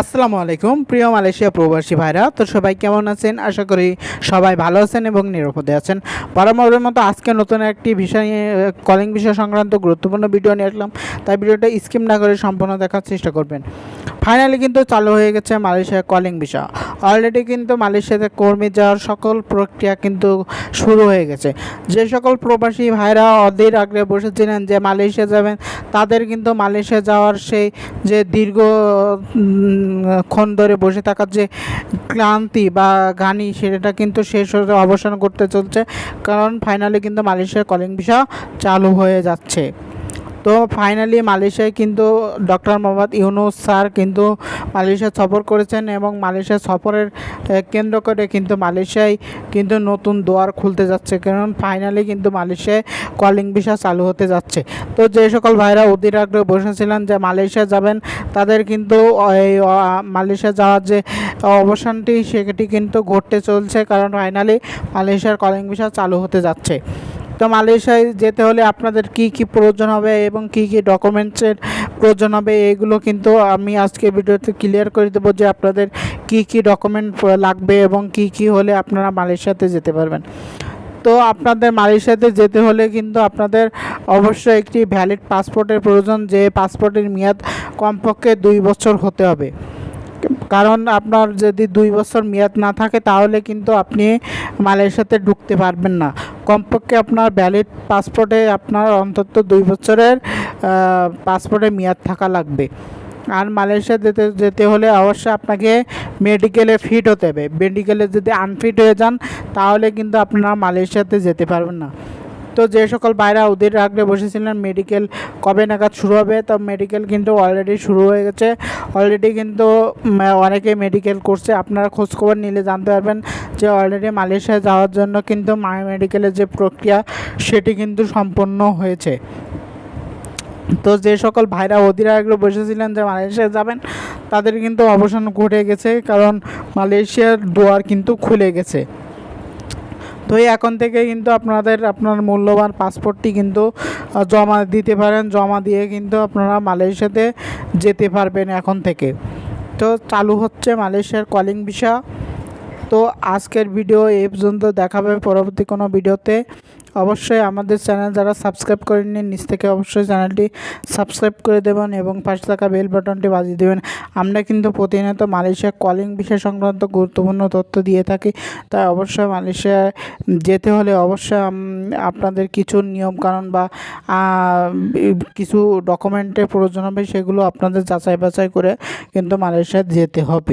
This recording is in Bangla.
আসসালামু আলাইকুম, প্রিয় মালয়েশিয়া প্রবাসী ভাইরা। তো সবাই কেমন আছেন? আশা করি সবাই ভালো আছেন এবং নিরাপদে আছেন। বরাবরের মতো আজকে নতুন একটি বিষয় কলিং বিষয় সংক্রান্ত গুরুত্বপূর্ণ ভিডিও নিয়ে আসলাম। তাই ভিডিওটা স্কিম না করে সম্পূর্ণ দেখার চেষ্টা করবেন। ফাইনালি কিন্তু চালু হয়ে গেছে মালয়েশিয়া কলিং বিষয়। অলরেডি কিন্তু মালয়েশিয়াতে কর্মী যাওয়ার সকল প্রক্রিয়া কিন্তু শুরু হয়ে গেছে। যে সকল প্রবাসী ভাইরা অধীর আগ্রহে বসেছিলেন যে মালয়েশিয়া যাবেন, তাদের কিন্তু মালয়েশিয়া যাওয়ার সেই যে দীর্ঘ ক্ষণ ধরে বসে থাকার যে ক্লান্তি বা গানি সেটা কিন্তু শেষ অবসান করতে চলছে। কারণ ফাইনালি কিন্তু মালয়েশিয়ার কলিং ভিসা চালু হয়ে যাচ্ছে। তো ফাইনালি মালয়েশিয়ায় কিন্তু ডক্টর মোহাম্মদ ইউনুস স্যার কিন্তু মালয়েশিয়া সফর করেছেন এবং মালয়েশিয়া সফরের কেন্দ্র করে কিন্তু মালয়েশিয়ায় কিন্তু নতুন দুয়ার খুলতে যাচ্ছে। কারণ ফাইনালি কিন্তু মালয়েশিয়ায় কলিং ভিসা চালু হতে যাচ্ছে। তো যে সকল ভাইরা অধীর আগ্রহে বসেছিলেন যে মালয়েশিয়া যাবেন, তাদের কিন্তু এই মালয়েশিয়া যাওয়ার যে অবসানটি, সেটি কিন্তু ঘটতে চলছে। কারণ ফাইনালি মালয়েশিয়ার কলিং ভিসা চালু হতে যাচ্ছে। তো মালয়েশিয়ায় যেতে হলে আপনাদের কি কি প্রয়োজন হবে এবং কি কি ডকুমেন্টসের প্রয়োজন হবে, এগুলো কিন্তু আমি আজকে ভিডিওতে ক্লিয়ার করে দেবো যে আপনাদের কি কি ডকুমেন্ট লাগবে এবং কি কি হলে আপনারা মালয়েশিয়াতে যেতে পারবেন। তো আপনাদের মালয়েশিয়াতে যেতে হলে কিন্তু আপনাদের অবশ্যই একটি ভ্যালিড পাসপোর্টের প্রয়োজন যে পাসপোর্টের মেয়াদ কমপক্ষে দুই বছর হতে হবে। কারণ আপনার যদি দুই বছর মেয়াদ না থাকে তাহলে কিন্তু আপনি মালয়েশিয়াতে ঢুকতে পারবেন না। কমপক্ষে আপনার ভ্যালিড পাসপোর্টে আপনার অন্তত দুই বছরের পাসপোর্টে মেয়াদ থাকা লাগবে। আর মালয়েশিয়া যেতে যেতে হলে অবশ্যই আপনাকে মেডিকেলে ফিট হতে হবে। মেডিকেলে যদি আনফিট হয়ে যান, তাহলে কিন্তু আপনারা মালয়েশিয়াতে যেতে পারবেন না। তো যে সকল বাইরা ওদের আগ্রে বসেছিলেন মেডিকেল কবে নাগাদ শুরু হবে? তো মেডিকেল কিন্তু অলরেডি শুরু হয়ে গেছে। অলরেডি কিন্তু অনেকে মেডিকেল করছে। আপনারা খোঁজখবর নিলে জানতে পারবেন যে অলরেডি মালয়েশিয়া যাওয়ার জন্য কিন্তু মেডিকেলের যে প্রক্রিয়া, সেটি কিন্তু সম্পন্ন হয়েছে। তো যে সকল ভাইরা অধীর আগ্রহে বসেছিলেন যে মালয়েশিয়া যাবেন, তাদের কিন্তু অবসান ঘটে গেছে। কারণ মালয়েশিয়ার দুয়ার কিন্তু খুলে গেছে। তো এই এখন থেকে কিন্তু আপনাদের, আপনার মূল্যবান পাসপোর্টটি কিন্তু জমা দিতে পারেন, জমা দিয়ে কিন্তু আপনারা মালয়েশিয়াতে যেতে পারবেন এখন থেকে। তো চালু হচ্ছে মালয়েশিয়ার কলিং ভিসা তো আজকের ভিডিও এ পর্যন্ত, দেখাবে পরবর্তী কোনো ভিডিওতে অবশ্যই আমাদের চ্যানেল যারা সাবস্ক্রাইব করেননি, নিচ থেকে অবশ্যই চ্যানেলটি সাবস্ক্রাইব করে দেবেন এবং পাশে থাকা বেল বাটনটি বাজিয়ে দেবেন। আমরা কিন্তু প্রতিনিয়ত মালয়েশিয়া কলিং বিষয় সংক্রান্ত গুরুত্বপূর্ণ তথ্য দিয়ে থাকি, তাই অবশ্যই মালয়েশিয়ায় যেতে হলে অবশ্যই আপনাদের কিছু নিয়মকানুন বা কিছু ডকুমেন্টের প্রয়োজন হবে, সেগুলো আপনাদের যাচাই বাছাই করে কিন্তু মালয়েশিয়া যেতে হবে।